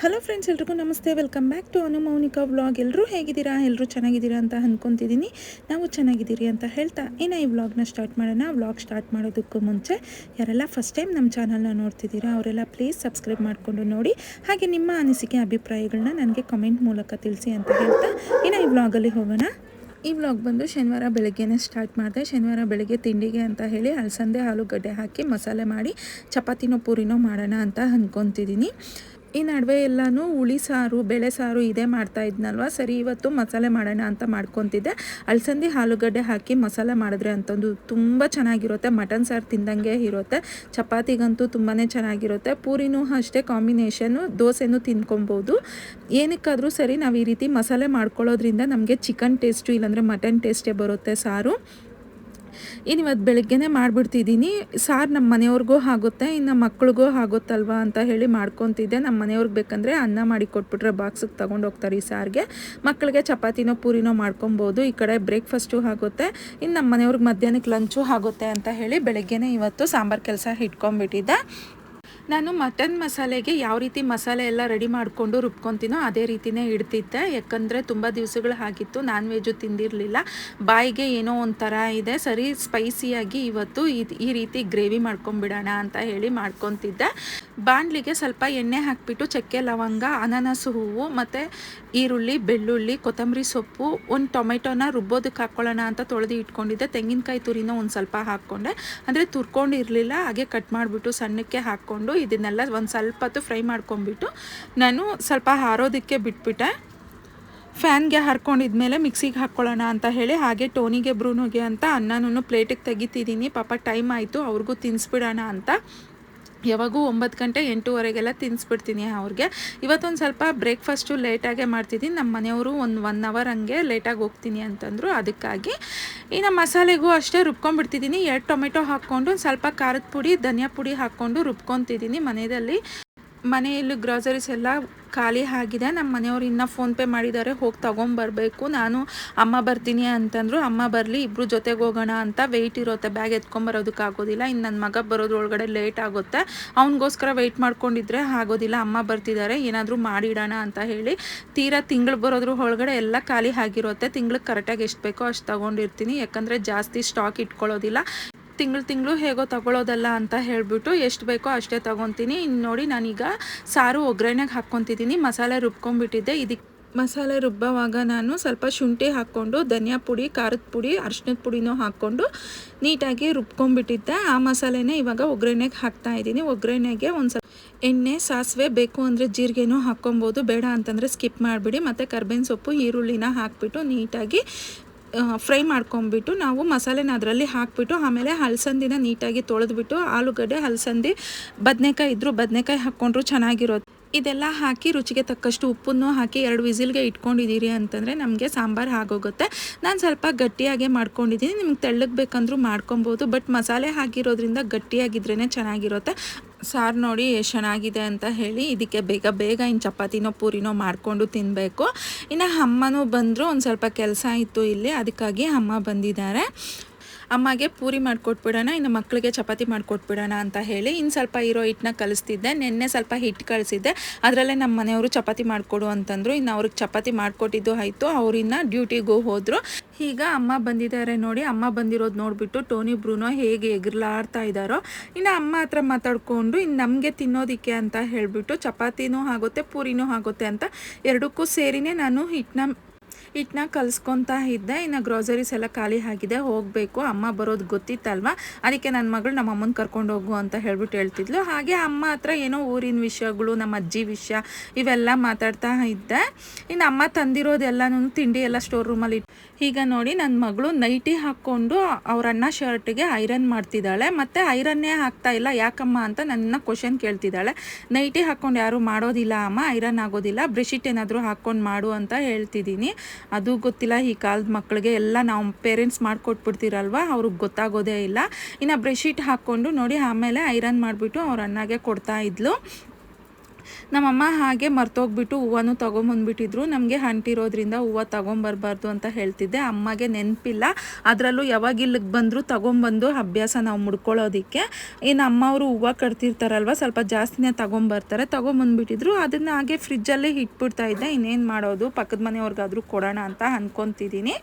Hello friends ಎಲ್ರಿಗೂ ನಮಸ್ತೆ. Welcome back to Anu Mounika vlog ಎಲ್ಲರೂ ಹೇಗಿದ್ದೀರಾ? ಎಲ್ಲರೂ ಚೆನ್ನಾಗಿದ್ದೀರಾ ಅಂತ ಅಂದ್ಕೊತಿದ್ದೀನಿ ನಾವು ಚೆನ್ನಾಗಿದ್ದೀರಿ ಅಂತ ಹೇಳ್ತಾ ಇನ್ನು ಈ ವ್ಲಾಗ್ನ ಸ್ಟಾರ್ಟ್ ಮಾಡೋಣ. ವ್ಲಾಗ್ ಸ್ಟಾರ್ಟ್ ಮಾಡೋದಕ್ಕೂ ಮುಂಚೆ ಯಾರೆಲ್ಲ ಫಸ್ಟ್ ಟೈಮ್ ನಮ್ಮ ಚಾನಲ್ನ ನೋಡ್ತಿದ್ದೀರಾ, ಅವರೆಲ್ಲ ಪ್ಲೀಸ್ ಸಬ್ಸ್ಕ್ರೈಬ್ ಮಾಡಿಕೊಂಡು ನೋಡಿ. ಹಾಗೆ ನಿಮ್ಮ ಅನಿಸಿಕೆ ಅಭಿಪ್ರಾಯಗಳನ್ನ ನನಗೆ ಕಮೆಂಟ್ ಮೂಲಕ ತಿಳಿಸಿ ಅಂತ ಹೇಳ್ತಾ ಇನ್ನು ಈ ವ್ಲಾಗಲ್ಲಿ ಹೋಗೋಣ. ಈ ವ್ಲಾಗ್ ಬಂದು ಶನಿವಾರ ಬೆಳಗ್ಗೆನೇ ಸ್ಟಾರ್ಟ್ ಮಾಡಿದೆ. ಶನಿವಾರ ಬೆಳಗ್ಗೆ ತಿಂಡಿಗೆ ಅಂತ ಹೇಳಿ ಅಲಸಂದೆ, ಆಲೂಗಡ್ಡೆ ಹಾಕಿ ಮಸಾಲೆ ಮಾಡಿ, ಚಪಾತಿನೋ ಪೂರಿನೋ ಮಾಡೋಣ ಅಂತ ಅಂದ್ಕೊತಿದ್ದೀನಿ ಈ ನಡುವೆ ಎಲ್ಲನೂ ಹುಳಿ ಸಾರು, ಬೇಳೆ ಸಾರು ಇದೇ ಮಾಡ್ತಾ ಇದ್ನಲ್ವ? ಸರಿ, ಇವತ್ತು ಮಸಾಲೆ ಮಾಡೋಣ ಅಂತ ಮಾಡ್ಕೊತಿದ್ದೆ. ಅಲಸಂದಿ ಆಲೂಗಡ್ಡೆ ಹಾಕಿ ಮಸಾಲೆ ಮಾಡಿದ್ರೆ ಅಂತಂದು ತುಂಬ ಚೆನ್ನಾಗಿರುತ್ತೆ. ಮಟನ್ ಸಾರು ತಿಂದಂಗೆ ಇರುತ್ತೆ. ಚಪಾತಿಗಂತೂ ತುಂಬಾ ಚೆನ್ನಾಗಿರುತ್ತೆ. ಪೂರಿನೂ ಅಷ್ಟೇ ಕಾಂಬಿನೇಷನು, ದೋಸೆನೂ ತಿನ್ಕೊಬೋದು. ಏನಕ್ಕಾದರೂ ಸರಿ ನಾವು ಈ ರೀತಿ ಮಸಾಲೆ ಮಾಡ್ಕೊಳ್ಳೋದ್ರಿಂದ ನಮಗೆ ಚಿಕನ್ ಟೇಸ್ಟು ಇಲ್ಲಾಂದರೆ ಮಟನ್ ಟೇಸ್ಟೇ ಬರುತ್ತೆ ಸಾರು. ಇನ್ನು ಇವತ್ತು ಬೆಳಗ್ಗೆನೇ ಮಾಡಿಬಿಡ್ತಿದ್ದೀನಿ. ಸಾರ್ ನಮ್ಮ ಮನೆಯವ್ರಿಗೂ ಆಗುತ್ತೆ, ಇನ್ನು ಮಕ್ಳಿಗೂ ಆಗುತ್ತಲ್ವಾ ಅಂತ ಹೇಳಿ ಮಾಡ್ಕೊತಿದ್ದೆ. ನಮ್ಮ ಮನೆಯವ್ರಿಗೆ ಬೇಕಂದರೆ ಅನ್ನ ಮಾಡಿ ಕೊಟ್ಬಿಟ್ರೆ ಬಾಕ್ಸಿಗೆ ತೊಗೊಂಡು ಹೋಗ್ತಾರೆ ಈ ಸಾರಿಗೆ. ಮಕ್ಕಳಿಗೆ ಚಪಾತಿನೋ ಪೂರಿನೋ ಮಾಡ್ಕೊಬೋದು. ಈ ಕಡೆ ಬ್ರೇಕ್ಫಾಸ್ಟು ಆಗುತ್ತೆ. ಇನ್ನು ನಮ್ಮ ಮನೆಯವ್ರಿಗೆ ಮಧ್ಯಾಹ್ನಕ್ಕೆ ಲಂಚು ಆಗುತ್ತೆ ಅಂತ ಹೇಳಿ ಬೆಳಗ್ಗೆನೇ ಇವತ್ತು ಸಾಂಬಾರು ಕೆಲಸ ಇಟ್ಕೊಂಡ್ಬಿಟ್ಟಿದ್ದೆ ನಾನು ಮಟನ್ ಮಸಾಲೆಗೆ ಯಾವ ರೀತಿ ಮಸಾಲೆ ಎಲ್ಲ ರೆಡಿ ಮಾಡಿಕೊಂಡು ರುಬ್ಕೊತೀನೋ ಅದೇ ರೀತಿನೇ ಇಡ್ತಿದ್ದೆ. ಯಾಕಂದರೆ ತುಂಬ ದಿವಸಗಳು ಆಗಿತ್ತು ನಾನ್ ವೆಜ್ಜು ತಿಂದಿರಲಿಲ್ಲ. ಬಾಯಿಗೆ ಏನೋ ಒಂಥರ ಇದೆ, ಸರಿ ಸ್ಪೈಸಿಯಾಗಿ ಇವತ್ತು ಈ ರೀತಿ ಗ್ರೇವಿ ಮಾಡ್ಕೊಂಬಿಡೋಣ ಅಂತ ಹೇಳಿ ಮಾಡ್ಕೊತಿದ್ದೆ. ಬಾಣಲಿಗೆ ಸ್ವಲ್ಪ ಎಣ್ಣೆ ಹಾಕಿಬಿಟ್ಟು, ಚಕ್ಕೆ ಲವಂಗ, ಅನಾನಸು ಹೂವು ಮತ್ತು ಈರುಳ್ಳಿ, ಬೆಳ್ಳುಳ್ಳಿ, ಕೊತ್ತಂಬರಿ ಸೊಪ್ಪು, ಒಂದು ಟೊಮೆಟೊನ ರುಬ್ಬೋದಕ್ಕೆ ಹಾಕ್ಕೊಳ್ಳೋಣ ಅಂತ ತೊಳೆದು ಇಟ್ಕೊಂಡಿದ್ದೆ. ತೆಂಗಿನಕಾಯಿ ತುರಿನ ಒಂದು ಸ್ವಲ್ಪ ಹಾಕ್ಕೊಂಡೆ. ಅಂದರೆ ತುರ್ಕೊಂಡಿರಲಿಲ್ಲ, ಹಾಗೆ ಕಟ್ ಮಾಡಿಬಿಟ್ಟು ಸಣ್ಣಕ್ಕೆ ಹಾಕ್ಕೊಂಡು ಇದನ್ನೆಲ್ಲ ಒಂದು ಸ್ವಲ್ಪ ಹೊತ್ತು ಫ್ರೈ ಮಾಡ್ಕೊಂಬಿಟ್ಟು ನಾನು ಸ್ವಲ್ಪ ಹಾರೋದಕ್ಕೆ ಬಿಟ್ಬಿಟ್ಟೆ. ಫ್ಯಾನ್ಗೆ ಹರ್ಕೊಂಡಿದ್ಮೇಲೆ ಮಿಕ್ಸಿಗೆ ಹಾಕ್ಕೊಳ್ಳೋಣ ಅಂತ ಹೇಳಿ, ಹಾಗೆ ಟೋನಿಗೆ, ಬ್ರೂನುಗೆ ಅಂತ ಅನ್ನನೂ ಪ್ಲೇಟಿಗೆ ತೆಗಿತಿದ್ದೀನಿ. ಪಾಪ ಟೈಮ್ ಆಯಿತು, ಅವ್ರಿಗೂ ತಿನ್ನಿಸ್ಬಿಡೋಣ ಅಂತ. ಯಾವಾಗೂ ಒಂಬತ್ತು ಗಂಟೆ ಎಂಟೂವರೆಗೆಲ್ಲ ತಿನ್ನಿಸ್ಬಿಡ್ತೀನಿ ಅವ್ರಿಗೆ. ಇವತ್ತೊಂದು ಸ್ವಲ್ಪ ಬ್ರೇಕ್ಫಾಸ್ಟು ಲೇಟಾಗೆ ಮಾಡ್ತಿದ್ದೀನಿ. ನಮ್ಮ ಮನೆಯವರು ಒಂದು ಒನ್ ಅವರ್ ಹಂಗೆ ಲೇಟಾಗಿ ಹೋಗ್ತೀನಿ ಅಂತಂದರು ಅದಕ್ಕಾಗಿ. ಇನ್ನು ಮಸಾಲೆಗೂ ಅಷ್ಟೇ ರುಬ್ಕೊಂಡ್ಬಿಡ್ತಿದ್ದೀನಿ. ಎರಡು ಟೊಮೆಟೊ ಹಾಕ್ಕೊಂಡು ಸ್ವಲ್ಪ ಖಾರದ ಪುಡಿ, ಧನಿಯಾ ಪುಡಿ ಹಾಕ್ಕೊಂಡು ರುಬ್ಕೊತಿದ್ದೀನಿ ಮನೆಯಲ್ಲಿ. ಮನೆಯಲ್ಲಿ ಗ್ರಾಸರೀಸ್ ಎಲ್ಲ ಖಾಲಿ ಆಗಿದೆ. ನಮ್ಮ ಮನೆಯವ್ರು ಇನ್ನೂ ಫೋನ್ಪೇ ಮಾಡಿದ್ದಾರೆ. ಹೋಗಿ ತೊಗೊಂಬರ್ಬೇಕು. ನಾನು ಅಮ್ಮ ಬರ್ತೀನಿ ಅಂತಂದರು, ಅಮ್ಮ ಬರಲಿ ಇಬ್ಬರು ಜೊತೆಗೆ ಹೋಗೋಣ ಅಂತ ವೆಯ್ಟ್ ಇರುತ್ತೆ. ಬ್ಯಾಗ್ ಎತ್ಕೊಂಬರೋದಕ್ಕಾಗೋದಿಲ್ಲ ಇನ್ನು ನನ್ನ ಮಗ ಬರೋದ್ರೊಳಗಡೆ ಲೇಟ್ ಆಗುತ್ತೆ. ಅವನಿಗೋಸ್ಕರ ವೆಯ್ಟ್ ಮಾಡ್ಕೊಂಡಿದ್ರೆ ಆಗೋದಿಲ್ಲ. ಅಮ್ಮ ಬರ್ತಿದ್ದಾರೆ. ಏನಾದರೂ ಮಾಡಿಡೋಣ ಅಂತ ಹೇಳಿ ತೀರಾ ತಿಂಗಳು ಬರೋದ್ರ ಒಳಗಡೆ ಎಲ್ಲ ಖಾಲಿ ಆಗಿರುತ್ತೆ. ತಿಂಗ್ಳಿಗೆ ಕರೆಕ್ಟಾಗಿ ಎಷ್ಟು ಬೇಕೋ ಅಷ್ಟು ತೊಗೊಂಡಿರ್ತೀನಿ. ಯಾಕಂದರೆ ಜಾಸ್ತಿ ಸ್ಟಾಕ್ ಇಟ್ಕೊಳ್ಳೋದಿಲ್ಲ. ತಿಂಗಳು ತಿಂಗಳು ಹೇಗೋ ತಗೊಳ್ಳೋದಲ್ಲ ಅಂತ ಹೇಳಿಬಿಟ್ಟು ಎಷ್ಟು ಬೇಕೋ ಅಷ್ಟೇ ತೊಗೊತೀನಿ. ಇನ್ನು ನೋಡಿ ನಾನೀಗ ಸಾರು ಒಗ್ಗರಣೆಗೆ ಹಾಕ್ಕೊತಿದ್ದೀನಿ. ಮಸಾಲೆ ರುಬ್ಕೊಂಡ್ಬಿಟ್ಟಿದ್ದೆ. ಇದಕ್ಕೆ ಮಸಾಲೆ ರುಬ್ಬವಾಗ ನಾನು ಸ್ವಲ್ಪ ಶುಂಠಿ ಹಾಕ್ಕೊಂಡು, ಧನಿಯಾ ಪುಡಿ, ಖಾರದ ಪುಡಿ ಅರ್ಶಿನದ ಪುಡಿನೂ ಹಾಕ್ಕೊಂಡು ನೀಟಾಗಿ ರುಬ್ಕೊಂಡ್ಬಿಟ್ಟಿದ್ದೆ. ಆ ಮಸಾಲೆನೇ ಇವಾಗ ಒಗ್ಗರಣೆಗೆ ಹಾಕ್ತಾ ಇದ್ದೀನಿ. ಒಗ್ಗರಣೆಗೆ ಒಂದು ಸ್ವಲ್ಪ ಎಣ್ಣೆ, ಸಾಸಿವೆ ಬೇಕು ಅಂದರೆ ಜೀರಿಗೆನೂ ಹಾಕ್ಕೊಬೋದು. ಬೇಡ ಅಂತಂದರೆ ಸ್ಕಿಪ್ ಮಾಡಿಬಿಡಿ. ಮತ್ತು ಕರ್ಬೇವಿನ ಸೊಪ್ಪು, ಈರುಳ್ಳಿನ ಹಾಕಿಬಿಟ್ಟು ನೀಟಾಗಿ ಫ್ರೈ ಮಾಡ್ಕೊಂಬಿಟ್ಟು ನಾವು ಮಸಾಲೆನ ಅದರಲ್ಲಿ ಹಾಕಿಬಿಟ್ಟು ಆಮೇಲೆ ಹಲಸಂದಿನ ನೀಟಾಗಿ ತೊಳೆದ್ಬಿಟ್ಟು ಆಲೂಗಡ್ಡೆ, ಹಲಸಂದಿ, ಬದನೆಕಾಯಿ ಇದ್ದರೂ ಬದನೆಕಾಯಿ ಹಾಕ್ಕೊಂಡ್ರು ಚೆನ್ನಾಗಿರೋದು. ಇದೆಲ್ಲ ಹಾಕಿ ರುಚಿಗೆ ತಕ್ಕಷ್ಟು ಉಪ್ಪನ್ನು ಹಾಕಿ ಎರಡು ವಿಸಿಲ್ಗೆ ಇಟ್ಕೊಂಡಿದ್ದೀರಿ ಅಂತಂದರೆ ನಮಗೆ ಸಾಂಬಾರು ಆಗೋಗುತ್ತೆ. ನಾನು ಸ್ವಲ್ಪ ಗಟ್ಟಿಯಾಗೆ ಮಾಡ್ಕೊಂಡಿದ್ದೀನಿ. ನಿಮ್ಗೆ ತೆಳ್ಳಗೆ ಬೇಕಂದ್ರೂ ಮಾಡ್ಕೊಬೋದು, ಬಟ್ ಮಸಾಲೆ ಹಾಕಿರೋದ್ರಿಂದ ಗಟ್ಟಿಯಾಗಿದ್ರೇ ಚೆನ್ನಾಗಿರುತ್ತೆ. ಸಾರು ನೋಡಿ ಎಷ್ಟು ಚೆನ್ನಾಗಿದೆ ಅಂತ ಹೇಳಿ ಇದಕ್ಕೆ ಬೇಗ ಬೇಗ ಇನ್ನು ಚಪಾತಿನೋ ಪೂರಿನೋ ಮಾಡಿಕೊಂಡು ತಿನ್ನಬೇಕು ಇನ್ನು ಅಮ್ಮನೂ ಬಂದರು, ಒಂದು ಸ್ವಲ್ಪ ಕೆಲಸ ಇತ್ತು ಇಲ್ಲಿ, ಅದಕ್ಕಾಗಿ ಅಮ್ಮ ಬಂದಿದ್ದಾರೆ. ಅಮ್ಮಗೆ ಪೂರಿ ಮಾಡಿಕೊಟ್ಬಿಡೋಣ, ಇನ್ನು ಮಕ್ಕಳಿಗೆ ಚಪಾತಿ ಮಾಡಿಕೊಟ್ಬಿಡೋಣ ಅಂತ ಹೇಳಿ ಇನ್ನು ಸ್ವಲ್ಪ ಇರೋ ಹಿಟ್ಟನ್ನ ಕಲಿಸ್ತಿದ್ದೆ. ನಿನ್ನೆ ಸ್ವಲ್ಪ ಹಿಟ್ಟು ಕಳಿಸಿದ್ದೆ ಅದರಲ್ಲೇ ನಮ್ಮ ಮನೆಯವರು ಚಪಾತಿ ಮಾಡಿಕೊಡು ಅಂತಂದರು. ಇನ್ನು ಅವ್ರಿಗೆ ಚಪಾತಿ ಮಾಡಿಕೊಟ್ಟಿದ್ದು ಆಯಿತು. ಅವರಿನ್ನ ಡ್ಯೂಟಿಗೂ ಹೋದರು. ಈಗ ಅಮ್ಮ ಬಂದಿದ್ದಾರೆ ನೋಡಿ, ಅಮ್ಮ ಬಂದಿರೋದು ನೋಡಿಬಿಟ್ಟು ಟೋನಿ, ಬ್ರೂನೋ ಹೇಗೆ ಎಗರ್ಲಾಡ್ತಾ ಇದ್ದಾರೋ ಇನ್ನು ಅಮ್ಮ ಹತ್ರ ಮಾತಾಡಿಕೊಂಡು ಇನ್ನು ನಮಗೆ ತಿನ್ನೋದಕ್ಕೆ ಅಂತ ಹೇಳಿಬಿಟ್ಟು ಚಪಾತಿನೂ ಆಗುತ್ತೆ, ಪೂರಿನೂ ಆಗುತ್ತೆ ಅಂತ ಎರಡಕ್ಕೂ ಸೇರಿನೇ ನಾನು ಹಿಟ್ಟನ್ನ ಹಿಟ್ಟನ್ನ ಕಲಿಸ್ಕೊತಾ ಇದ್ದೆ. ಇನ್ನು ಗ್ರೋಸರೀಸ್ ಎಲ್ಲ ಖಾಲಿ ಆಗಿದೆ. ಹೋಗಬೇಕು. ಅಮ್ಮ ಬರೋದು ಗೊತ್ತಿತ್ತಲ್ವ? ಅದಕ್ಕೆ ನನ್ನ ಮಗಳು ನಮ್ಮ ಅಮ್ಮನ ಕರ್ಕೊಂಡು ಹೋಗು ಅಂತ ಹೇಳ್ಬಿಟ್ಟು ಹೇಳ್ತಿದ್ಲು. ಹಾಗೆ ಅಮ್ಮ ಹತ್ರ ಏನೋ ಊರಿನ ವಿಷಯಗಳು, ನಮ್ಮ ಅಜ್ಜಿ ವಿಷಯ ಇವೆಲ್ಲ ಮಾತಾಡ್ತಾ ಇದ್ದೆ. ಇನ್ನು ಅಮ್ಮ ತಂದಿರೋದೆಲ್ಲನೂ ತಿಂಡಿ ಎಲ್ಲ ಸ್ಟೋರ್ ರೂಮಲ್ಲಿ ಈಗ ನೋಡಿ ನನ್ನ ಮಗಳು ನೈಟಿ ಹಾಕ್ಕೊಂಡು ಅವ್ರ ಅಣ್ಣ ಶರ್ಟ್ಗೆ ಐರನ್ ಮಾಡ್ತಿದ್ದಾಳೆ. ಮತ್ತು ಐರನ್ನೇ ಹಾಕ್ತಾ ಇಲ್ಲ. ಯಾಕಮ್ಮ ಅಂತ ನನ್ನ ಕ್ವಶನ್ ಕೇಳ್ತಿದ್ದಾಳೆ. ನೈಟಿ ಹಾಕ್ಕೊಂಡು ಯಾರು ಮಾಡೋದಿಲ್ಲ ಅಮ್ಮ. ಐರನ್ ಆಗೋದಿಲ್ಲ. ಬ್ರೆಶೀಟ್ ಏನಾದರೂ ಹಾಕ್ಕೊಂಡು ಮಾಡು ಅಂತ ಹೇಳ್ತಿದ್ದೀನಿ. ಅದು ಗೊತ್ತಿಲ್ಲ, ಈ ಕಾಲದ ಮಕ್ಕಳಿಗೆ ಎಲ್ಲ ನಾವು ಪೇರೆಂಟ್ಸ್ ಮಾಡಿಕೊಟ್ಬಿಡ್ತೀರಲ್ವ? ಅವ್ರಿಗೆ ಗೊತ್ತಾಗೋದೇ ಇಲ್ಲ. ಇನ್ನು ಬ್ರೆಶೀಟ್ ಹಾಕ್ಕೊಂಡು ನೋಡಿ, ಆಮೇಲೆ ಐರನ್ ಮಾಡಿಬಿಟ್ಟು ಅವ್ರ ಅನ್ನಾಗೆ ಕೊಡ್ತಾ ಇದ್ಲು. ನಮ್ಮಮ್ಮ ಹಾಗೆ ಮರ್ತೋಗ್ಬಿಟ್ಟು ಹೂವನು ತೊಗೊಂಬಂದ್ಬಿಟ್ಟಿದ್ರು. ನಮಗೆ ಹಂಟಿರೋದ್ರಿಂದ ಹೂವು ತೊಗೊಂಬರ್ಬಾರ್ದು ಅಂತ ಹೇಳ್ತಿದ್ದೆ. ಅಮ್ಮಗೆ ನೆನಪಿಲ್ಲ. ಅದರಲ್ಲೂ ಯಾವಾಗ ಇಲ್ಲಿಗೆ ಬಂದರೂ ತೊಗೊಂಬಂದು ಅಭ್ಯಾಸ ನಾವು ಮುಡ್ಕೊಳ್ಳೋದಕ್ಕೆ. ಇನ್ನು ಅಮ್ಮವರು ಹೂವು ಕಟ್ತಿರ್ತಾರಲ್ವ, ಸ್ವಲ್ಪ ಜಾಸ್ತಿನೇ ತೊಗೊಂಬರ್ತಾರೆ. ತೊಗೊಂಬಂದ್ಬಿಟ್ಟಿದ್ರು. ಅದನ್ನು ಹಾಗೆ ಫ್ರಿಜ್ಜಲ್ಲೇ ಇಟ್ಬಿಡ್ತಾ ಇದ್ದೆ. ಇನ್ನೇನು ಮಾಡೋದು? ಪಕ್ಕದ ಮನೆಯವ್ರಿಗಾದ್ರೂ ಕೊಡೋಣ ಅಂತ ಅಂದ್ಕೊತಿದ್ದೀನಿ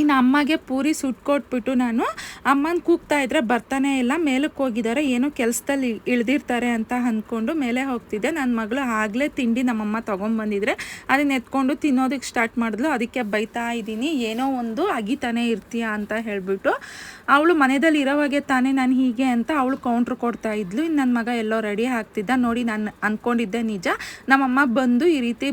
ಇನ್ನು ಅಮ್ಮಗೆ ಪೂರಿ ಸುಟ್ಕೊಟ್ಬಿಟ್ಟು ನಾನು ಅಮ್ಮನ ಕೂಗ್ತಾ ಇದ್ರೆ ಬರ್ತಾನೆ ಇಲ್ಲ, ಮೇಲಕ್ಕೆ ಹೋಗಿದ್ದಾರೆ, ಏನೋ ಕೆಲಸದಲ್ಲಿ ಇಳ್ದಿರ್ತಾರೆ ಅಂತ ಅಂದ್ಕೊಂಡು ಮೇಲೆ ಹೋಗ್ತಿದ್ದೆ. ನನ್ನ ಮಗಳು ಆಗಲೇ ತಿಂಡಿ ನಮ್ಮಮ್ಮ ತೊಗೊಂಬಂದಿದ್ರೆ ಅದನ್ನ ಎತ್ಕೊಂಡು ತಿನ್ನೋದಕ್ಕೆ ಸ್ಟಾರ್ಟ್ ಮಾಡಿದ್ಲು. ಅದಕ್ಕೆ ಬೈತಾ ಇದ್ದೀನಿ ಏನೋ ಒಂದು ಅಗಿತಾನೆ ಇರ್ತೀಯ ಅಂತ ಹೇಳಿಬಿಟ್ಟು ಅವಳು ಮನೆಯಲ್ಲಿ ಇರೋವಾಗೆ ತಾನೇ ನಾನು ಹೀಗೆ ಅಂತ ಅವಳು ಕೌಂಟ್ರ್ ಕೊಡ್ತಾ ಇದ್ಲು. ಇನ್ನು ನನ್ನ ಮಗ ಎಲ್ಲೋ ರೆಡಿ ಆಗ್ತಿದ್ದ. ನೋಡಿ ನಾನು ಅಂದ್ಕೊಂಡಿದ್ದೆ ನಿಜ. ನಮ್ಮಮ್ಮ ಬಂದು ಈ ರೀತಿ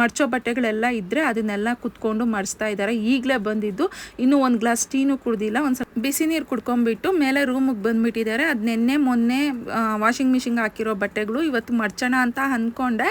ಮಡ್ಚೋ ಬಟ್ಟೆಗಳೆಲ್ಲ ಇದ್ದರೆ ಅದನ್ನೆಲ್ಲ ಕುತ್ಕೊಂಡು ಮಡಿಸ್ತಾ ಇದ್ದಾರೆ. ಈಗಲೇ ಬಂದಿದ್ದು ಇನ್ನೂ ಒಂದು ಗ್ಲಾಸ್ ಟೀನು ಕುಡ್ದಿಲ್ಲ, ಒಂದು ಸ್ವಲ್ಪ ಬಿಸಿ ನೀರು ಕುಡ್ಕೊಂಡ್ಬಿಟ್ಟು ಮೇಲೆ ರೂಮಿಗೆ ಬಂದುಬಿಟ್ಟಿದ್ದಾರೆ. ಅದು ನಿನ್ನೆ, ಮೊನ್ನೆ ವಾಷಿಂಗ್ ಮಿಷಿನ್ಗೆ ಹಾಕಿರೋ ಬಟ್ಟೆಗಳು ಇವತ್ತು ಮರ್ಚಣ ಅಂತ ಅಂದ್ಕೊಂಡೆ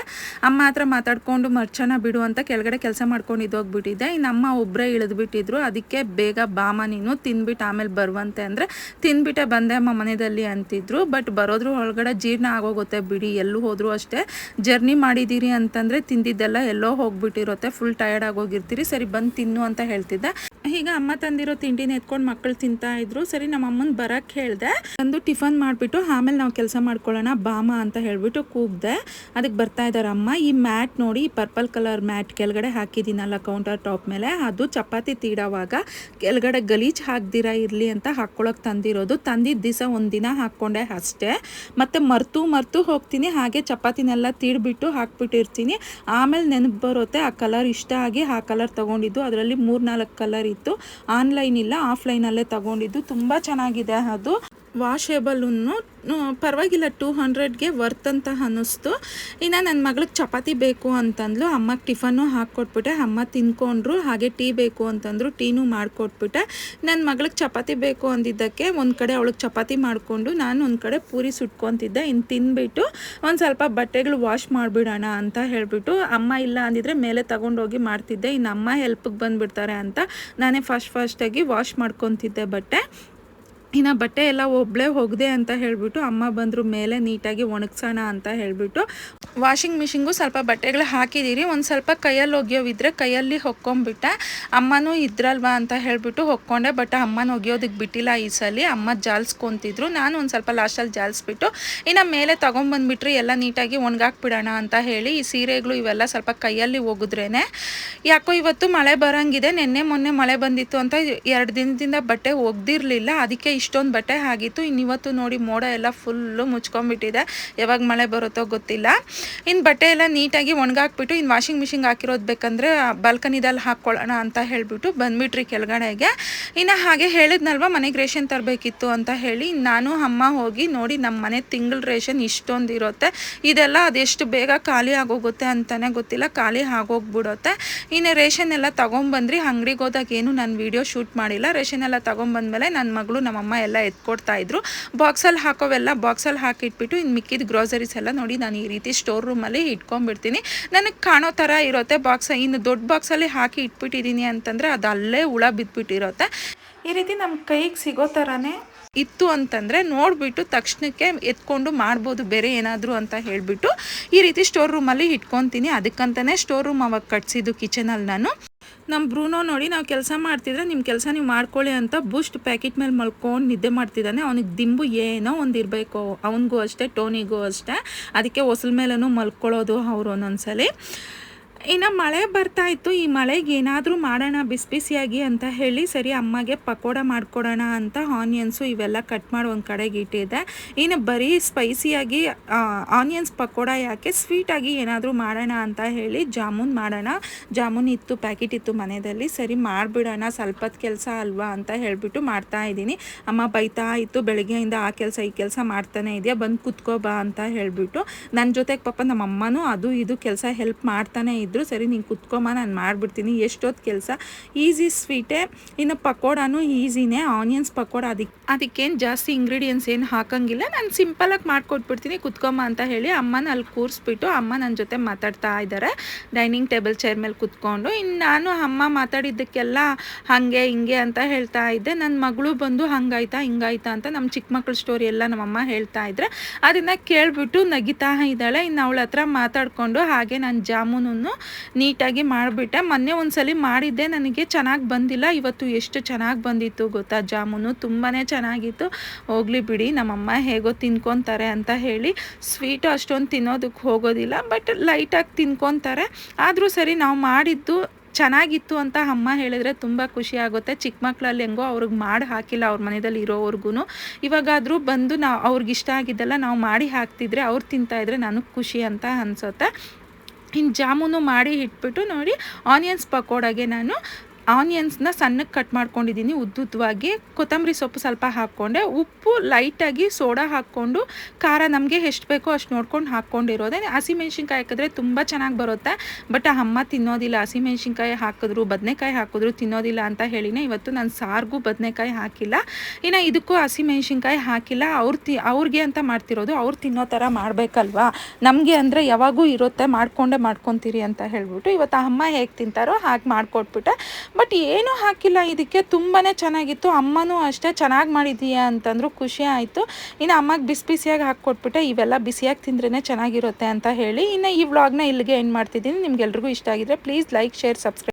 ಅಮ್ಮ ಹತ್ರ ಮಾತಾಡ್ಕೊಂಡು ಮರ್ಚಣ ಬಿಡು ಅಂತ ಕೆಳಗಡೆ ಕೆಲಸ ಮಾಡ್ಕೊಂಡು ಇದೋಗ್ಬಿಟ್ಟಿದ್ದೆ ಇನ್ನು ಅಮ್ಮ ಒಬ್ಬರೇ ಇಳಿದ್ಬಿಟ್ಟಿದ್ರು. ಅದಕ್ಕೆ ಬೇಗ ಬಾಮ ನೀನು ತಿನ್ಬಿಟ್ಟು ಆಮೇಲೆ ಬರುವಂತೆ ಅಂದರೆ ತಿನ್ಬಿಟ್ಟೆ ಬಂದೆ ಅಮ್ಮ ಮನೆಯಲ್ಲಿ ಅಂತಿದ್ರು. ಬಟ್ ಬರೋದ್ರ ಒಳಗಡೆ ಜೀರ್ಣ ಆಗೋಗುತ್ತೆ ಬಿಡಿ, ಎಲ್ಲೂ ಹೋದರೂ ಅಷ್ಟೇ. ಜರ್ನಿ ಮಾಡಿದ್ದೀರಿ ಅಂತಂದರೆ ತಿಂದಿದ್ದೆಲ್ಲ ಎಲ್ಲೋ ಹೋಗ್ಬಿಟ್ಟಿರುತ್ತೆ. ಫುಲ್ ಟಯರ್ಡ್ ಆಗೋಗಿರ್ತೀರಿ. ಸರಿ ಬಂದು ತಿನ್ನು ಅಂತ ಹೇಳ್ತಿದ್ದೆ. ಈಗ ಅಮ್ಮ ತಂದಿರೋ ತಿಂಡಿನ ಎತ್ಕೊಂಡು ಮಕ್ಕಳು ತಿಂತಾ ಇದ್ರು. ಸರಿ, ನಮ್ಮ ಅಮ್ಮನ ಬರಕ್ಕೆ ಹೇಳಿದೆ. ಬಂದು ಟಿಫನ್ ಮಾಡಿಬಿಟ್ಟು ಆಮೇಲೆ ನಾವು ಕೆಲಸ ಮಾಡ್ಕೊಳ್ಳೋಣ, ಬಾಮ ಅಂತ ಹೇಳ್ಬಿಟ್ಟು ಕೂಗ್ದೆ. ಅದಕ್ಕೆ ಬರ್ತಾ ಇದ್ದಾರೆ ಅಮ್ಮ. ಈ ಮ್ಯಾಟ್ ನೋಡಿ ಪರ್ಪಲ್ ಕಲರ್ ಮ್ಯಾಟ್ ಕೆಳಗಡೆ ಹಾಕಿದ್ದೀನಲ್ಲ ಕೌಂಟರ್ ಟಾಪ್ ಮೇಲೆ. ಅದು ಚಪಾತಿ ತೀಡೋವಾಗ ಕೆಳಗಡೆ ಗಲೀಜು ಹಾಕ್ದಿರ ಇರಲಿ ಅಂತ ಹಾಕ್ಕೊಳಕ್ಕೆ ತಂದಿರೋದು. ತಂದಿದ್ದ ದಿವಸ ಒಂದಿನ ದಿನ ಹಾಕ್ಕೊಂಡೆ ಅಷ್ಟೇ. ಮತ್ತು ಮರ್ತು ಮರ್ತು ಹೋಗ್ತೀನಿ. ಹಾಗೆ ಚಪಾತಿನೆಲ್ಲ ತೀಡ್ಬಿಟ್ಟು ಹಾಕ್ಬಿಟ್ಟಿರ್ತೀನಿ. ಆಮೇಲೆ ನೆನಪು ಬರುತ್ತೆ ಆ ಕಲರ್ ಇಷ್ಟ ಆಗಿ ಆ ಕಲರ್ ತೊಗೊಂಡಿದ್ದು. ಅದರಲ್ಲಿ ಮೂರು ನಾಲ್ಕು ಕಲರ್ ಇತ್ತು. ಆನ್ಲೈನ್ ಇಲ್ಲ ಆಫ್ಲೈನಲ್ಲೇ ತಗೊಂಡಿದ್ದು. ತುಂಬ ಚೆನ್ನಾಗಿದೆ ಅದು. ವಾಷೇಬಲನ್ನು ಪರವಾಗಿಲ್ಲ ಟೂ ಹಂಡ್ರೆಡ್ಗೆ ವರ್ತ್ ಅಂತ ಅನ್ನಿಸ್ತು. ಇನ್ನು ನನ್ನ ಮಗಳಿಗೆ ಚಪಾತಿ ಬೇಕು ಅಂತಂದ್ಲು, ಅಮ್ಮಗೆ ಟಿಫನ್ನು ಹಾಕ್ಕೊಟ್ಬಿಟ್ಟೆ, ಅಮ್ಮ ತಿನ್ಕೊಂಡ್ರು, ಹಾಗೆ ಟೀ ಬೇಕು ಅಂತಂದ್ರು, ಟೀನೂ ಮಾಡಿಕೊಟ್ಬಿಟ್ಟೆ. ನನ್ನ ಮಗಳಿಗೆ ಚಪಾತಿ ಬೇಕು ಅಂದಿದ್ದಕ್ಕೆ ಒಂದು ಕಡೆ ಅವಳಿಗೆ ಚಪಾತಿ ಮಾಡಿಕೊಂಡು, ನಾನು ಒಂದು ಕಡೆ ಪೂರಿ ಸುಟ್ಕೊತಿದ್ದೆ ಇನ್ನು ತಿನ್ಬಿಟ್ಟು ಒಂದು ಸ್ವಲ್ಪ ಬಟ್ಟೆಗಳು ವಾಶ್ ಮಾಡಿಬಿಡೋಣ ಅಂತ ಹೇಳಿಬಿಟ್ಟು, ಅಮ್ಮ ಇಲ್ಲ ಅಂದಿದ್ರೆ ಮೇಲೆ ತಗೊಂಡೋಗಿ ಮಾಡ್ತಿದ್ದೆ. ಇನ್ನು ಅಮ್ಮ ಹೆಲ್ಪಿಗೆ ಬಂದುಬಿಡ್ತಾರೆ ಅಂತ ನಾನೇ ಫಸ್ಟ್ ಫಸ್ಟಾಗಿ ವಾಶ್ ಮಾಡ್ಕೊತಿದ್ದೆ ಬಟ್ಟೆ. ಇನ್ನು ಬಟ್ಟೆ ಎಲ್ಲ ಒಬ್ಬಳೇ ಹೋಗದೆ ಅಂತ ಹೇಳಿಬಿಟ್ಟು ಅಮ್ಮ ಬಂದರು ಮೇಲೆ ನೀಟಾಗಿ ಒಣಗ್ಸೋಣ ಅಂತ ಹೇಳಿಬಿಟ್ಟು ವಾಷಿಂಗ್ ಮಿಷಿನ್ಗೂ ಸ್ವಲ್ಪ ಬಟ್ಟೆಗಳು ಹಾಕಿದ್ದೀರಿ ಒಂದು ಸ್ವಲ್ಪ ಕೈಯಲ್ಲಿ ಒಗೆಯೋವಿದ್ರೆ ಕೈಯಲ್ಲಿ ಹೊಕ್ಕೊಂಬಿಟ್ಟೆ ಅಮ್ಮನೂ ಇದ್ರಲ್ವಾ ಅಂತ ಹೇಳಿಬಿಟ್ಟು ಹೊಕ್ಕೊಂಡೆ. ಬಟ್ ಅಮ್ಮನ ಒಗೆಯೋದಕ್ಕೆ ಬಿಟ್ಟಿಲ್ಲ ಈ ಸಲ. ಅಮ್ಮ ಜಾಲ್ಸ್ಕೊತಿದ್ರು. ನಾನು ಒಂದು ಸ್ವಲ್ಪ ಲಾಸ್ಟಲ್ಲಿ ಜಾಲಿಸ್ಬಿಟ್ಟು ಇನ್ನು ಮೇಲೆ ತೊಗೊಂಬಂದ್ಬಿಟ್ರಿ ಎಲ್ಲ ನೀಟಾಗಿ ಒಣಗಾಕ್ಬಿಡೋಣ ಅಂತ ಹೇಳಿ ಈ ಸೀರೆಗಳು ಇವೆಲ್ಲ ಸ್ವಲ್ಪ ಕೈಯಲ್ಲಿ ಒಗಿದ್ರೇ ಯಾಕೋ ಇವತ್ತು ಮಳೆ ಬರೋಂಗಿದೆ. ನಿನ್ನೆ ಮೊನ್ನೆ ಮಳೆ ಬಂದಿತ್ತು ಅಂತ ಎರಡು ದಿನದಿಂದ ಬಟ್ಟೆ ಒಗ್ದಿರಲಿಲ್ಲ. ಅದಕ್ಕೆ ಇಷ್ಟೊಂದು ಬಟ್ಟೆ ಆಗಿತ್ತು. ಇನ್ನು ಇವತ್ತು ನೋಡಿ ಮೋಡ ಎಲ್ಲ ಫುಲ್ಲು ಮುಚ್ಕೊಂಡ್ಬಿಟ್ಟಿದೆ. ಯಾವಾಗ ಮಳೆ ಬರುತ್ತೋ ಗೊತ್ತಿಲ್ಲ. ಇನ್ನು ಬಟ್ಟೆ ಎಲ್ಲ ನೀಟಾಗಿ ಒಣಗಾಕ್ಬಿಟ್ಟು ಇನ್ನು ವಾಷಿಂಗ್ ಮಿಷಿನ್ಗೆ ಹಾಕಿರೋದು ಬೇಕಂದರೆ ಬಾಲ್ಕನಿದಲ್ಲಿ ಹಾಕ್ಕೊಳ್ಳೋಣ ಅಂತ ಹೇಳಿಬಿಟ್ಟು ಬಂದ್ಬಿಟ್ರಿ ಕೆಳಗಡೆಗೆ. ಇನ್ನು ಹಾಗೆ ಹೇಳಿದ್ನಲ್ವ, ಮನೆಗೆ ರೇಷನ್ ತರಬೇಕಿತ್ತು ಅಂತ ಹೇಳಿ. ನಾನು, ಅಮ್ಮ ಹೋಗಿ ನೋಡಿ ನಮ್ಮ ಮನೆ ತಿಂಗಳ ರೇಷನ್ ಇಷ್ಟೊಂದು ಇರುತ್ತೆ ಇದೆಲ್ಲ ಅದೆಷ್ಟು ಬೇಗ ಖಾಲಿ ಆಗೋಗುತ್ತೆ ಅಂತಲೇ ಗೊತ್ತಿಲ್ಲ. ಖಾಲಿ ಆಗೋಗ್ಬಿಡುತ್ತೆ. ಇನ್ನು ರೇಷನ್ ಎಲ್ಲ ತೊಗೊಂಬಂದ್ರಿ. ಅಂಗಡಿಗೆ ಹೋದಾಗ ಏನು ನಾನು ವೀಡಿಯೋ ಶೂಟ್ ಮಾಡಿಲ್ಲ. ರೇಷನ್ ಎಲ್ಲ ತೊಗೊಂಬಂದ್ಮೇಲೆ ನನ್ನ ಮಗಳು, ನಮ್ಮಮ್ಮ ಎಲ್ಲ ಎತ್ಕೊಡ್ತಾ ಇದ್ರು. ಬಾಕ್ಸಲ್ಲಿ ಹಾಕೋವೆಲ್ಲ, ಬಾಕ್ಸಲ್ಲಿ ಹಾಕಿಟ್ಬಿಟ್ಟು ಇನ್ನು ಮಿಕ್ಕಿದ ಗ್ರೋಸರೀಸ್ ಎಲ್ಲ ನೋಡಿ ನಾನು ಈ ರೀತಿ ಸ್ಟೋರ್ ರೂಮಲ್ಲಿ ಇಟ್ಕೊಂಡ್ಬಿಡ್ತೀನಿ. ನನಗೆ ಕಾಣೋ ಥರ ಇರುತ್ತೆ ಬಾಕ್ಸ್. ಇನ್ನು ದೊಡ್ಡ ಬಾಕ್ಸಲ್ಲಿ ಹಾಕಿ ಇಟ್ಬಿಟ್ಟಿದ್ದೀನಿ ಅಂತಂದರೆ ಅದು ಅಲ್ಲೇ ಹುಳ ಬಿದ್ದುಬಿಟ್ಟಿರುತ್ತೆ ಈ ರೀತಿ ನಮ್ಮ ಕೈಗೆ ಸಿಗೋ ಥರನೇ ಇತ್ತು ಅಂತಂದರೆ ನೋಡಿಬಿಟ್ಟು ತಕ್ಷಣಕ್ಕೆ ಎತ್ಕೊಂಡು ಮಾಡ್ಬೋದು, ಬೇರೆ ಏನಾದರೂ ಅಂತ ಹೇಳಿಬಿಟ್ಟು ಈ ರೀತಿ ಸ್ಟೋರ್ ರೂಮಲ್ಲಿ ಇಟ್ಕೊತೀನಿ. ಅದಕ್ಕಂತಲೇ ಸ್ಟೋರ್ ರೂಮ್ ಅವಾಗ ಕಟ್ಸಿದ್ದು ಕಿಚನಲ್ಲಿ ನಾನು. ನಮ್ಮ ಬ್ರೂನೋ ನೋಡಿ ನಾವು ಕೆಲಸ ಮಾಡ್ತಿದ್ರೆ ನಿಮ್ಮ ಕೆಲಸ ನೀವು ಮಾಡ್ಕೊಳ್ಳಿ ಅಂತ ಬೂಸ್ಟ್ ಪ್ಯಾಕೆಟ್ ಮೇಲೆ ಮಲ್ಕೊಂಡು ನಿದ್ದೆ ಮಾಡ್ತಿದ್ದಾನೆ. ಅವನಿಗೆ ದಿಂಬು ಏನೋ ಒಂದು ಇರಬೇಕು. ಅವನಿಗೂ ಅಷ್ಟೇ, ಟೋನಿಗೂ ಅಷ್ಟೇ. ಅದಕ್ಕೆ ಹೊಸಲ್ ಮೇಲೂ ಮಲ್ಕೊಳ್ಳೋದು ಅವರು ಒಂದೊಂದ್ಸಲಿ. ಇನ್ನು ಮಳೆ ಬರ್ತಾ ಇತ್ತು, ಈ ಮಳೆಗೆ ಏನಾದರೂ ಮಾಡೋಣ, ಬಿಸಿ ಬಿಸಿಯಾಗಿ ಅಂತ ಹೇಳಿ ಸರಿ ಅಮ್ಮಗೆ ಪಕೋಡ ಮಾಡ್ಕೊಡೋಣ ಅಂತ ಆನಿಯನ್ಸು ಇವೆಲ್ಲ ಕಟ್ ಮಾಡಿ ಒಂದು ಕಡೆಗೆ ಇಟ್ಟಿದ್ದೆ. ಇನ್ನು ಬರೀ ಸ್ಪೈಸಿಯಾಗಿ ಆನಿಯನ್ಸ್ ಪಕೋಡ ಯಾಕೆ ಸ್ವೀಟಾಗಿ ಏನಾದರೂ ಮಾಡೋಣ ಅಂತ ಹೇಳಿ ಜಾಮೂನ್ ಮಾಡೋಣ. ಜಾಮೂನ್ ಇತ್ತು, ಪ್ಯಾಕೆಟ್ ಇತ್ತು ಮನೆಯಲ್ಲಿ, ಸರಿ ಮಾಡಿಬಿಡೋಣ ಸ್ವಲ್ಪದ ಕೆಲಸ ಅಲ್ವಾ ಅಂತ ಹೇಳಿಬಿಟ್ಟು ಮಾಡ್ತಾ ಇದ್ದೀನಿ. ಅಮ್ಮ ಬೈತಾ ಇತ್ತು, ಬೆಳಗ್ಗೆಯಿಂದ ಆ ಕೆಲಸ, ಈ ಕೆಲಸ ಮಾಡ್ತಾನೆ ಇದೆಯಾ, ಬಂದು ಕುತ್ಕೋ ಬಾ ಅಂತ ಹೇಳಿಬಿಟ್ಟು. ನನ್ನ ಜೊತೆಗೆ ಪಾಪ ನಮ್ಮ ಅಮ್ಮನೂ ಅದು ಇದು ಕೆಲಸ ಹೆಲ್ಪ್ ಮಾಡ್ತಾನೆ ಇದ್ದರು ಸರಿ ನೀನು ಕುತ್ಕೊಮ್ಮ ನಾನು ಮಾಡಿಬಿಡ್ತೀನಿ. ಎಷ್ಟೊತ್ತು ಕೆಲಸ? ಈಸಿ ಸ್ವೀಟೇ. ಇನ್ನು ಪಕೋಡಾನು ಈಸಿನೇ. ಆನಿಯನ್ಸ್ ಪಕೋಡ ಅದಕ್ಕೆ ಅದಕ್ಕೇನು ಜಾಸ್ತಿ ಇಂಗ್ರೀಡಿಯೆಂಟ್ಸ್ ಏನು ಹಾಕಂಗಿಲ್ಲ. ನಾನು ಸಿಂಪಲಾಗಿ ಮಾಡಿಕೊಟ್ಬಿಡ್ತೀನಿ. ಕುತ್ಕೊಮ್ಮ ಅಂತ ಹೇಳಿ ಅಮ್ಮನ ಅಲ್ಲಿ ಕೂರಿಸ್ಬಿಟ್ಟು ಅಮ್ಮ ನನ್ನ ಜೊತೆ ಮಾತಾಡ್ತಾ ಇದ್ದಾರೆ ಡೈನಿಂಗ್ ಟೇಬಲ್ ಚೇರ್ ಮೇಲೆ ಕುತ್ಕೊಂಡು. ಇನ್ನು ನಾನು ಅಮ್ಮ ಮಾತಾಡಿದ್ದಕ್ಕೆಲ್ಲ ಹಾಗೆ, ಹಿಂಗೆ ಅಂತ ಹೇಳ್ತಾ ಇದ್ದೆ. ನನ್ನ ಮಗಳು ಬಂದು ಹಂಗಾಯ್ತಾ, ಹಿಂಗಾಯ್ತಾ ಅಂತ ನಮ್ಮ ಚಿಕ್ಕ ಮಕ್ಕಳ ಸ್ಟೋರಿ ಎಲ್ಲ ನಮ್ಮಮ್ಮ ಹೇಳ್ತಾ ಇದ್ರೆ ಅದನ್ನು ಕೇಳಿಬಿಟ್ಟು ನಗಿತಾ ಇದ್ದಾಳೆ. ಇನ್ನು ಅವಳ ಹತ್ರ ಮಾತಾಡಿಕೊಂಡು ಹಾಗೆ ನಾನು ಜಾಮೂನನ್ನು ನೀಟಾಗಿ ಮಾಡಿಬಿಟ್ಟೆ. ಮೊನ್ನೆ ಒಂದ್ಸಲಿ ಮಾಡಿದ್ದೆ. ನನಗೆ ಚೆನ್ನಾಗಿ ಬಂದಿಲ್ಲ. ಇವತ್ತು ಎಷ್ಟು ಚೆನ್ನಾಗಿ ಬಂದಿತ್ತು ಗೊತ್ತಾ? ಜಾಮೂನು ತುಂಬಾ ಚೆನ್ನಾಗಿತ್ತು. ಹೋಗ್ಲಿ ಬಿಡಿ, ನಮ್ಮಮ್ಮ ಹೇಗೋ ತಿನ್ಕೊತಾರೆ ಅಂತ ಹೇಳಿ ಸ್ವೀಟು ಅಷ್ಟೊಂದು ತಿನ್ನೋದಕ್ಕೆ ಹೋಗೋದಿಲ್ಲ, ಬಟ್ ಲೈಟಾಗಿ ತಿನ್ಕೊತಾರೆ. ಆದರೂ ಸರಿ ನಾವು ಮಾಡಿದ್ದು ಚೆನ್ನಾಗಿತ್ತು ಅಂತ ಅಮ್ಮ ಹೇಳಿದ್ರೆ ತುಂಬ ಖುಷಿ ಆಗುತ್ತೆ. ಚಿಕ್ಕ ಮಕ್ಕಳಲ್ಲಿ ಹೆಂಗೋ ಅವ್ರಿಗೆ ಮಾಡಿ ಹಾಕಿಲ್ಲ ಅವ್ರ ಮನೆಯಲ್ಲಿ ಇರೋವರೆಗೂ ಇವಾಗಾದರೂ ಬಂದು ನಾವು ಅವ್ರಿಗೆ ಇಷ್ಟ ಆಗಿದ್ದೆಲ್ಲ ನಾವು ಮಾಡಿ ಹಾಕ್ತಿದ್ರೆ ಅವ್ರು ತಿಂತಾಯಿದ್ರೆ ನನಗೆ ಖುಷಿ ಅಂತ ಅನಿಸುತ್ತೆ. ಇನ್ನು ಜಾಮೂನು ಮಾಡಿ ಇಟ್ಬಿಟ್ಟು ನೋಡಿ, ಆನಿಯನ್ಸ್ ಪಕೋಡಾಗೆ ನಾನು ಆನಿಯನ್ಸ್ನ ಸಣ್ಣಕ್ಕೆ ಕಟ್ ಮಾಡ್ಕೊಂಡಿದ್ದೀನಿ ಉದ್ದುದ್ದವಾಗಿ ಕೊತ್ತಂಬರಿ ಸೊಪ್ಪು ಸ್ವಲ್ಪ ಹಾಕ್ಕೊಂಡೆ. ಉಪ್ಪು ಲೈಟಾಗಿ ಸೋಡಾ ಹಾಕ್ಕೊಂಡು, ಖಾರ ನಮಗೆ ಎಷ್ಟು ಬೇಕೋ ಅಷ್ಟು ನೋಡ್ಕೊಂಡು ಹಾಕ್ಕೊಂಡಿರೋದೆ. ಹಸಿಮೆಣ್ಸಿನ್ಕಾಯಿ ಹಾಕಿದ್ರೆ ತುಂಬ ಚೆನ್ನಾಗಿ ಬರುತ್ತೆ. ಬಟ್ ಅಮ್ಮ ತಿನ್ನೋದಿಲ್ಲ. ಹಸಿಮೆಣ್ಸಿನ್ಕಾಯಿ ಹಾಕಿದ್ರು, ಬದನೆಕಾಯಿ ಹಾಕಿದ್ರು ತಿನ್ನೋದಿಲ್ಲ ಅಂತ ಹೇಳಿನೇ ಇವತ್ತು ನಾನು ಸಾರಿಗೂ ಬದನೆಕಾಯಿ ಹಾಕಿಲ್ಲ. ಇನ್ನು ಇದಕ್ಕೂ ಹಸಿಮೆಣ್ಸಿನ್ಕಾಯಿ ಹಾಕಿಲ್ಲ. ಅವ್ರು ತಿ, ಅವ್ರಿಗೆ ಅಂತ ಮಾಡ್ತಿರೋದು. ಅವ್ರು ತಿನ್ನೋ ಥರ ಮಾಡಬೇಕಲ್ವಾ? ನಮಗೆ ಅಂದರೆ ಯಾವಾಗೂ ಇರುತ್ತೆ. ಮಾಡ್ಕೊಂಡೇ ಮಾಡ್ಕೊತೀರಿ ಅಂತ ಹೇಳ್ಬಿಟ್ಟು ಇವತ್ತು ಅಮ್ಮ ಹೇಗೆ ತಿಂತಾರೋ ಹಾಗೆ ಮಾಡಿಕೊಟ್ಬಿಟ್ಟೆ. ಬಟ್ ಏನೂ ಹಾಕಿಲ್ಲ, ಇದಕ್ಕೆ ತುಂಬಾ ಚೆನ್ನಾಗಿತ್ತು. ಅಮ್ಮನೂ ಅಷ್ಟೇ ಚೆನ್ನಾಗಿ ಮಾಡಿದೀಯಾ ಅಂತಂದ್ರು ಖುಷಿ ಆಯಿತು. ಇನ್ನು ಅಮ್ಮಗೆ ಬಿಸಿ ಬಿಸಿಯಾಗಿ ಹಾಕ್ಕೊಟ್ಬಿಟ್ಟೆ, ಇವೆಲ್ಲ ಬಿಸಿಯಾಗಿ ತಿಂದ್ರೇ ಚೆನ್ನಾಗಿರುತ್ತೆ ಅಂತ ಹೇಳಿ. ಇನ್ನು ಈ ವ್ಲಾಗ್ನ ಇಲ್ಲಿಗೆ ಎಂಡ್ ಮಾಡ್ತಿದ್ದೀನಿ. ನಿಮ್ಗೆಲ್ರಿಗೂ ಇಷ್ಟ ಆಗಿದ್ರೆ ಪ್ಲೀಸ್ ಲೈಕ್ ಶೇರ್ ಸಬ್ಸ್ಕ್ರೈಬ್